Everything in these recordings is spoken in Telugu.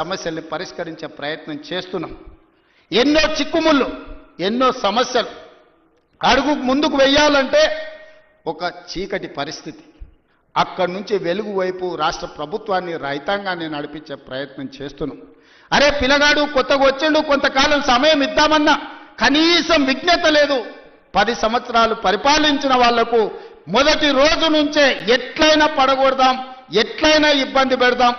సమస్యల్ని పరిష్కరించే ప్రయత్నం చేస్తున్నాం. ఎన్నో చిక్కుముళ్ళు ఎన్నో సమస్యలు. అడుగు ముందుకు వెయ్యాలంటే ఒక చీకటి పరిస్థితి. అక్కడి నుంచి వెలుగు వైపు రాష్ట్ర ప్రభుత్వాన్ని రైతాంగాన్ని నడిపించే ప్రయత్నం చేస్తున్నాం. అరే పిల్లగాడు కొత్తగా వచ్చిండు కొంతకాలం సమయం ఇద్దామన్నా కనీసం విజ్ఞత లేదు. పది సంవత్సరాలు పరిపాలించిన వాళ్ళకు మొదటి రోజు నుంచే ఎట్లయినా పడగొడదాం ఎట్లయినా ఇబ్బంది పెడదాం.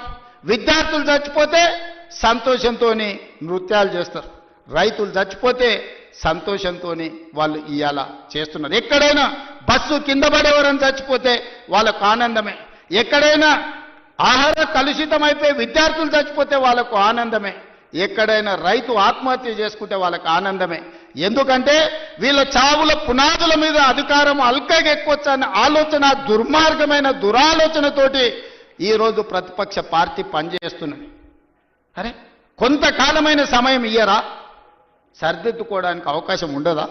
విద్యార్థులు చచ్చిపోతే సంతోషంతో నృత్యాలు చేస్తారు. రైతులు చచ్చిపోతే సంతోషంతో వాళ్ళు ఇవాళ చేస్తున్నారు. ఎక్కడైనా బస్సు కింద పడేవారని చచ్చిపోతే వాళ్ళకు ఆనందమే. ఎక్కడైనా ఆహార కలుషితమైపోయి విద్యార్థులు చచ్చిపోతే వాళ్ళకు ఆనందమే. ఎక్కడైనా రైతు ఆత్మహత్య చేసుకుంటే వాళ్ళకు ఆనందమే. ఎందుకంటే వీళ్ళ చావుల పునాదుల మీద అధికారం అల్కగా ఎక్కువచ్చన్న ఆలోచన దుర్మార్గమైన దురాలోచనతోటి ఈరోజు ప్రతిపక్ష పార్టీ పనిచేస్తున్నది. అరే కొంతకాలమైన సమయం ఇయ్యరా? సరిదిద్దుకోవడానికి అవకాశం ఉండదా?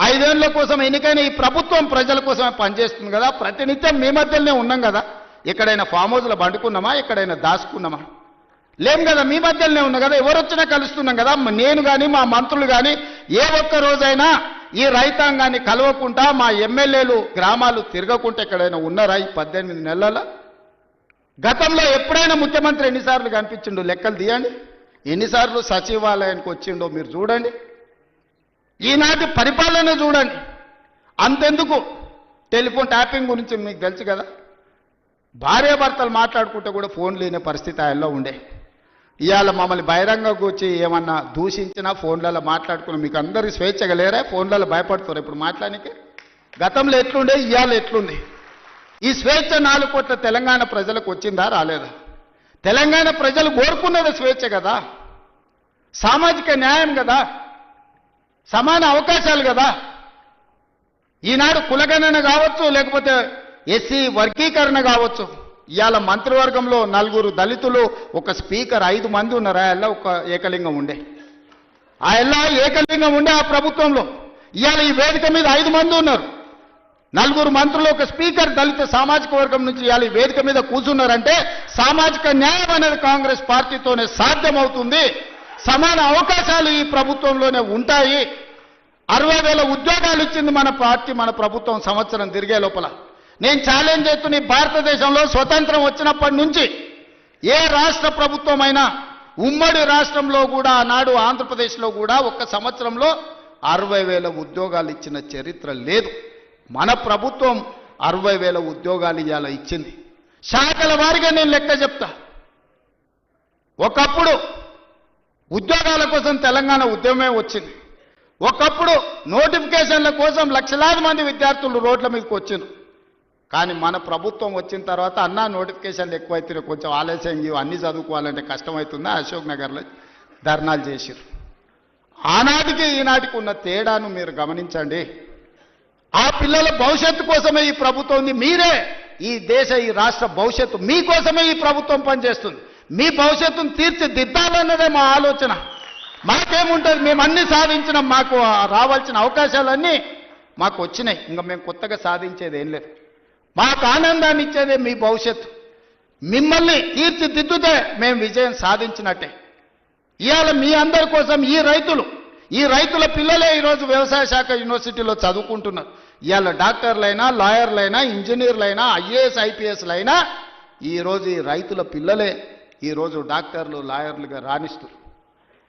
ఐదేళ్ళ కోసం ఎన్నికైన ఈ ప్రభుత్వం ప్రజల కోసమే పనిచేస్తుంది కదా? ప్రతినిత్యం మీ మధ్యలోనే ఉన్నాం కదా? ఎక్కడైనా ఫామ్ హౌస్లో పండుకున్నామా? ఎక్కడైనా దాచుకున్నామా? లేం కదా? మీ మధ్యలోనే ఉన్నా కదా? ఎవరు వచ్చినా కలుస్తున్నాం కదా? నేను కానీ మా మంత్రులు కానీ ఏ ఒక్క రోజైనా ఈ రైతాంగాన్ని కలవకుండా మా ఎమ్మెల్యేలు గ్రామాలు తిరగకుండా ఎక్కడైనా ఉన్నారా ఈ పద్దెనిమిది నెలల గతంలో ఎప్పుడైనా ముఖ్యమంత్రి ఎన్నిసార్లు కనిపించిండు? లెక్కలు తీయండి. ఎన్నిసార్లు సచివాలయానికి వచ్చిండో మీరు చూడండి. ఈనాటి పరిపాలన చూడండి. అంతెందుకు? టెలిఫోన్ ట్యాపింగ్ గురించి మీకు తెలుసు కదా. భార్యాభర్తలు మాట్లాడుకుంటే కూడా ఫోన్ లేని పరిస్థితి ఆయనలో ఉండే. ఇవాళ మమ్మల్ని బహిరంగకు వచ్చి ఏమన్నా దూషించినా ఫోన్లలో మాట్లాడుకుని మీకు అందరూ స్వేచ్ఛగా లేరా? ఫోన్లలో భయపడుతారు ఇప్పుడు మాట్లాడానికి గతంలో ఎట్లుండే? ఇవాళ ఎట్లుంది? ఈ స్వేచ్ఛ నాలుగు కోట్ల తెలంగాణ ప్రజలకు వచ్చిందా రాలేదా? తెలంగాణ ప్రజలు కోరుకున్నది స్వేచ్ఛ కదా? సామాజిక న్యాయం కదా? సమాన అవకాశాలు కదా? ఈనాడు కులగణన కావచ్చు లేకపోతే ఎస్సీ వర్గీకరణ కావచ్చు. ఇవాళ మంత్రివర్గంలో నలుగురు దళితులు ఒక స్పీకర్ ఐదు మంది ఉన్నారు. ఆ ఒక ఏకలింగం ఉండే. ఆ ఏకలింగం ఉండే ఆ ప్రభుత్వంలో. ఇవాళ ఈ వేదిక మీద ఐదు మంది ఉన్నారు. నలుగురు మంత్రులు ఒక స్పీకర్ దళిత సామాజిక వర్గం నుంచి ఇవాళ ఈ వేదిక మీద కూర్చున్నారంటే సామాజిక న్యాయం అనేది కాంగ్రెస్ పార్టీతోనే సాధ్యమవుతుంది. సమాన అవకాశాలు ఈ ప్రభుత్వంలోనే ఉంటాయి. అరవై వేల ఉద్యోగాలు ఇచ్చింది మన పార్టీ మన ప్రభుత్వం సంవత్సరం తిరిగే లోపల. నేను ఛాలెంజ్ చేస్తున్న భారతదేశంలో స్వతంత్రం వచ్చినప్పటి నుంచి ఏ రాష్ట్ర ప్రభుత్వమైనా ఉమ్మడి రాష్ట్రంలో కూడా ఆనాడు ఆంధ్రప్రదేశ్లో కూడా ఒక్క సంవత్సరంలో అరవై వేల ఉద్యోగాలు ఇచ్చిన చరిత్ర లేదు. మన ప్రభుత్వం అరవై వేల ఉద్యోగాలు ఇవాళ ఇచ్చింది. శాఖల వారిగా నేను లెక్క చెప్తా. ఒకప్పుడు ఉద్యోగాల కోసం తెలంగాణ ఉద్యమమే వచ్చింది. ఒకప్పుడు నోటిఫికేషన్ల కోసం లక్షలాది మంది విద్యార్థులు రోడ్ల మీదకి వచ్చింది కానీ మన ప్రభుత్వం వచ్చిన తర్వాత అన్నా నోటిఫికేషన్లు ఎక్కువైతే కొంచెం ఆలస్యం అన్నీ చదువుకోవాలంటే కష్టమవుతుందా? అశోక్ నగర్లో ధర్నాలు చేసిరు ఆనాటికి ఈనాటికి ఉన్న తేడాను మీరు గమనించండి. ఆ పిల్లల భవిష్యత్తు కోసమే ఈ ప్రభుత్వం ఉంది మీరే ఈ దేశ ఈ రాష్ట్ర భవిష్యత్తు మీకోసమే ఈ ప్రభుత్వం పనిచేస్తుంది. మీ భవిష్యత్తును తీర్చిదిద్దాలన్నదే మా ఆలోచన. మాకేముంటుంది? మేము అన్ని సాధించినాం మాకు రావాల్సిన అవకాశాలన్నీ మాకు వచ్చినాయి. ఇంకా మేము కొత్తగా సాధించేది ఏం లేదు. మాకు ఆనందాన్ని ఇచ్చేదే మీ భవిష్యత్తు. మిమ్మల్ని తీర్చిదిద్దుతే మేము విజయం సాధించినట్టే. ఇవాళ మీ అందరి కోసం ఈ రైతులు ఈ రైతుల పిల్లలే ఈరోజు వ్యవసాయ శాఖ యూనివర్సిటీలో చదువుకుంటున్నారు. ఇవాళ డాక్టర్లైనా లాయర్లైనా ఇంజనీర్లైనా ఐఏఎస్ ఐపీఎస్లైనా ఈరోజు ఈ రైతుల పిల్లలే ఈరోజు డాక్టర్లు లాయర్లుగా రాణిస్తారు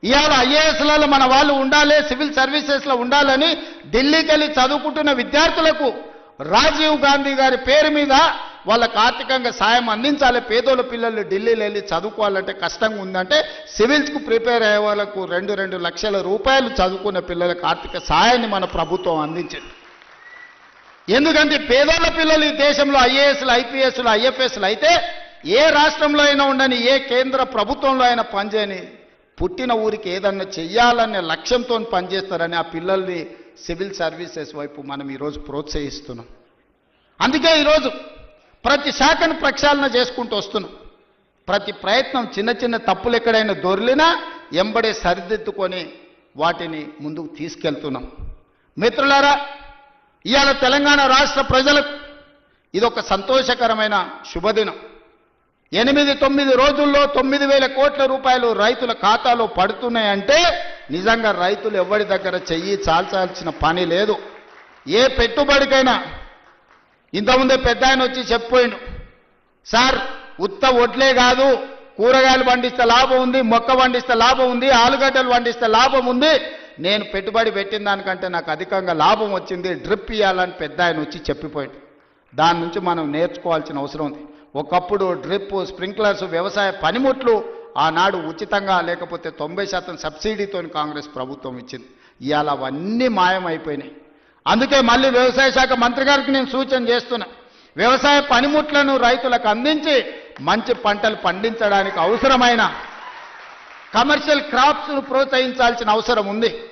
ఇవాళ ఐఏఎస్లలో మన వాళ్ళు ఉండాలి సివిల్ సర్వీసెస్లో ఉండాలని ఢిల్లీకి వెళ్ళి చదువుకుంటున్న విద్యార్థులకు రాజీవ్ గాంధీ గారి పేరు మీద వాళ్ళకు ఆర్థికంగా సాయం అందించాలి. పేదోళ్ళ పిల్లలు ఢిల్లీలో వెళ్ళి చదువుకోవాలంటే కష్టంగా ఉందంటే సివిల్స్కు ప్రిపేర్ అయ్యే వాళ్ళకు రెండు రెండు లక్షల రూపాయలు చదువుకున్న పిల్లలకు ఆర్థిక సాయాన్ని మన ప్రభుత్వం అందించింది. ఎందుకంటే పేదోళ్ళ పిల్లలు ఈ దేశంలో ఐఏఎస్లు ఐపీఎస్లు ఐఎఫ్ఎస్లు అయితే ఏ రాష్ట్రంలో అయినా ఉండని ఏ కేంద్ర ప్రభుత్వంలో అయినా పనిచేయని పుట్టిన ఊరికి ఏదన్నా చెయ్యాలనే లక్ష్యంతో పనిచేస్తారని ఆ పిల్లల్ని సివిల్ సర్వీసెస్ వైపు మనం ఈరోజు ప్రోత్సహిస్తున్నాం. అందుకే ఈరోజు ప్రతి శాఖను ప్రక్షాళన చేసుకుంటూ వస్తున్నాం. ప్రతి ప్రయత్నం చిన్న చిన్న తప్పులు ఎక్కడైనా దొరిలినా ఎంబడే సరిదిద్దుకొని వాటిని ముందుకు తీసుకెళ్తున్నాం. మిత్రులారా ఇవాళ తెలంగాణ రాష్ట్ర ప్రజలకు ఇది ఒక సంతోషకరమైన శుభదినం. ఎనిమిది తొమ్మిది రోజుల్లో తొమ్మిది వేల కోట్ల రూపాయలు రైతుల ఖాతాలో పడుతున్నాయంటే నిజంగా రైతులు ఎవరి దగ్గర చెయ్యి చాల్చాల్సిన పని లేదు. ఏ పెట్టుబడికైనా ఇంతకుముందే పెద్ద ఆయన వచ్చి చెప్పిపోయిండు. సార్ ఉత్త ఒడ్లే కాదు కూరగాయలు పండిస్తే లాభం ఉంది మొక్క పండిస్తే లాభం ఉంది ఆలుగడ్డలు పండిస్తే లాభం ఉంది. నేను పెట్టుబడి పెట్టిన దానికంటే నాకు అధికంగా లాభం వచ్చింది డ్రిప్ ఇవ్వాలని పెద్ద ఆయన వచ్చి చెప్పిపోయాడు. దాని నుంచి మనం నేర్చుకోవాల్సిన అవసరం ఉంది. ఒకప్పుడు డ్రిప్ స్ప్రింక్లర్స్ వ్యవసాయ పనిముట్లు ఆనాడు ఉచితంగా లేకపోతే తొంభై శాతం సబ్సిడీతో కాంగ్రెస్ ప్రభుత్వం ఇచ్చింది. ఇవాళ అవన్నీ మాయమైపోయినాయి. అందుకే మళ్ళీ వ్యవసాయ శాఖ మంత్రి గారికి నేను సూచన చేస్తున్నా. వ్యవసాయ పనిముట్లను రైతులకు అందించి మంచి పంటలు పండించడానికి అవసరమైన కమర్షియల్ క్రాప్స్ను ప్రోత్సహించాల్సిన అవసరం ఉంది.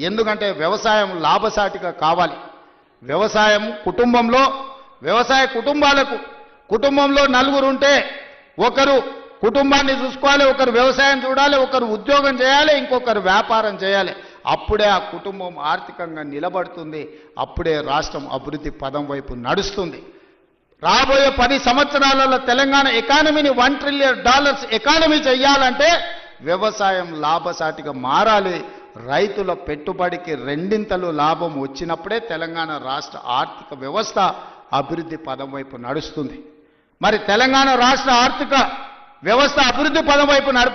ఎందుకంటే వ్యవసాయం లాభసాటిగా కావాలి. వ్యవసాయం కుటుంబంలో వ్యవసాయ కుటుంబాలకు కుటుంబంలో నలుగురు ఉంటే ఒకరు కుటుంబాన్ని చూసుకోవాలి ఒకరు వ్యవసాయం చూడాలి ఒకరు ఉద్యోగం చేయాలి ఇంకొకరు వ్యాపారం చేయాలి. అప్పుడే ఆ కుటుంబం ఆర్థికంగా నిలబడుతుంది. అప్పుడే రాష్ట్రం అభివృద్ధి పదం వైపు నడుస్తుంది. రాబోయే పది సంవత్సరాలలో తెలంగాణ ఎకానమీని వన్ ట్రిలియన్ డాలర్స్ ఎకానమీ చేయాలంటే వ్యవసాయం లాభసాటిగా మారాలి. రైతుల పెట్టుబడికి రెండింతలు లాభం వచ్చినప్పుడే తెలంగాణ రాష్ట్ర ఆర్థిక వ్యవస్థ అభివృద్ధి పదం వైపు నడుస్తుంది. మరి తెలంగాణ రాష్ట్ర ఆర్థిక వ్యవస్థ అభివృద్ధి పదం వైపు నడప